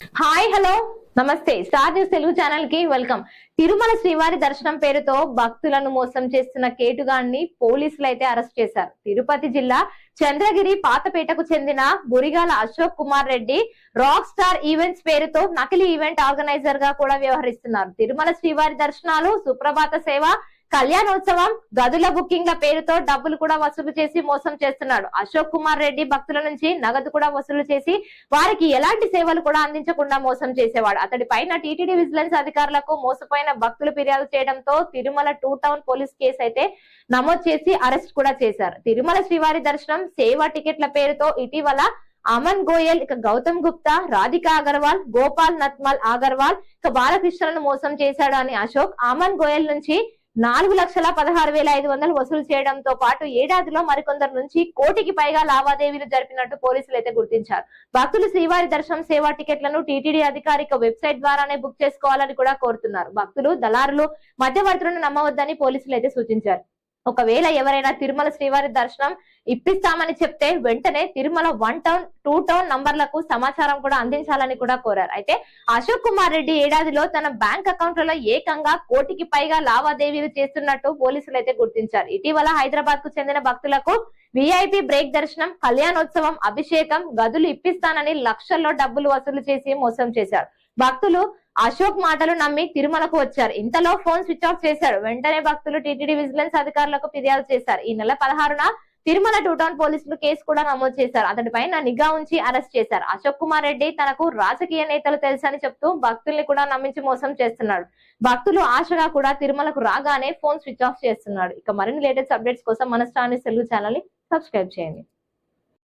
Hi hello. నమస్తే. Star news Telugu ఛానల్కి welcome. Tirumala శ్రీవారి దర్శనం పేరుతో భక్తులను మోసం చేస్తున్న కేటుగాన్ని పోలీసులు అయితే అరెస్ట్ చేశారు. తిరుపతి జిల్లా చంద్రగిరి పాతపేటకు చెందిన Burigala Ashok Kumar Reddy rock star events పేరుతో నకిలీ ఈవెంట్ ఆర్గనైజర్గా కూడా వ్యవహరిస్తున్నారు. తిరుమల శ్రీవారి దర్శనాలు సుప్రభాత సేవ కళ్యాణోత్సవం గదుల బుకింగ్ల పేరుతో డబ్బులు కూడా వసూలు చేసి మోసం చేస్తున్నాడు. అశోక్ కుమార్ రెడ్డి భక్తుల నుంచి నగదు కూడా వసూలు చేసి వారికి ఎలాంటి సేవలు కూడా అందించకుండా మోసం చేసేవాడు. అతడి పైన టీటీడీ విజిలెన్స్ అధికారులకు మోసపోయిన భక్తులు ఫిర్యాదు చేయడంతో Tirumala two town police case అయితే నమోదు చేసి అరెస్ట్ కూడా చేశారు. తిరుమల శ్రీవారి దర్శనం సేవా టికెట్ల పేరుతో ఇటీవల అమన్ గోయల్ ఇక గౌతమ్ గుప్తా రాధికా అగర్వాల్ గోపాల్ నత్మల్ అగర్వాల్ ఇక బాలకృష్ణను మోసం చేశాడు అని అశోక్ అమన్ గోయల్ నుంచి నాలుగు లక్షల పదహారు వేల ఐదు వందలు వసూలు చేయడంతో పాటు ఏడాదిలో మరికొందరు నుంచి కోటికి పైగా లావాదేవీలు జరిపినట్టు పోలీసులు అయితే గుర్తించారు. భక్తులు శ్రీవారి దర్శనం సేవా టికెట్లను టీటీడీ అధికారిక వెబ్సైట్ ద్వారానే బుక్ చేసుకోవాలని కూడా కోరుతున్నారు. భక్తులు దళారులు మధ్యవర్తులను నమ్మవద్దని పోలీసులు అయితే సూచించారు. ఒకవేళ ఎవరైనా తిరుమల శ్రీవారి దర్శనం ఇప్పిస్తామని చెప్తే వెంటనే Tirumala one town two town నంబర్లకు సమాచారం కూడా అందించాలని కూడా కోరారు. అయితే అశోక్ కుమార్ రెడ్డి ఏడాదిలో తన బ్యాంక్ అకౌంట్లలో ఏకంగా కోటికి పైగా లావాదేవీలు చేస్తున్నట్టు పోలీసులు అయితే గుర్తించారు. ఇటీవల హైదరాబాద్కు చెందిన భక్తులకు విఐపి బ్రేక్ దర్శనం కళ్యాణోత్సవం అభిషేకం గదులు ఇప్పిస్తానని లక్షల్లో డబ్బులు వసూలు చేసి మోసం చేశారు. భక్తులు అశోక్ మాటలు నమ్మి తిరుమలకు వచ్చారు. ఇంతలో ఫోన్ స్విచ్ ఆఫ్ చేశారు వెంటనే భక్తులు టీటీడీ విజిలెన్స్ అధికారులకు ఫిర్యాదు చేశారు. ఈ నెల పదహారున తిరుమల టూ టౌన్ పోలీసులు కేసు కూడా నమోదు చేశారు. అతడి పైన నిఘా ఉంచి అరెస్ట్ చేశారు. అశోక్ కుమార్ రెడ్డి తనకు రాజకీయ నేతలు తెలుసని చెప్తూ భక్తుల్ని కూడా నమ్మించి మోసం చేస్తున్నాడు. భక్తులు ఆశగా కూడా తిరుమలకు రాగానే ఫోన్ స్విచ్ ఆఫ్ చేస్తున్నాడు. ఇక మరిన్ని లేటెస్ట్ అప్డేట్స్ కోసం మన స్టార్ తెలుగు ఛానల్ని సబ్స్క్రైబ్ చేయండి.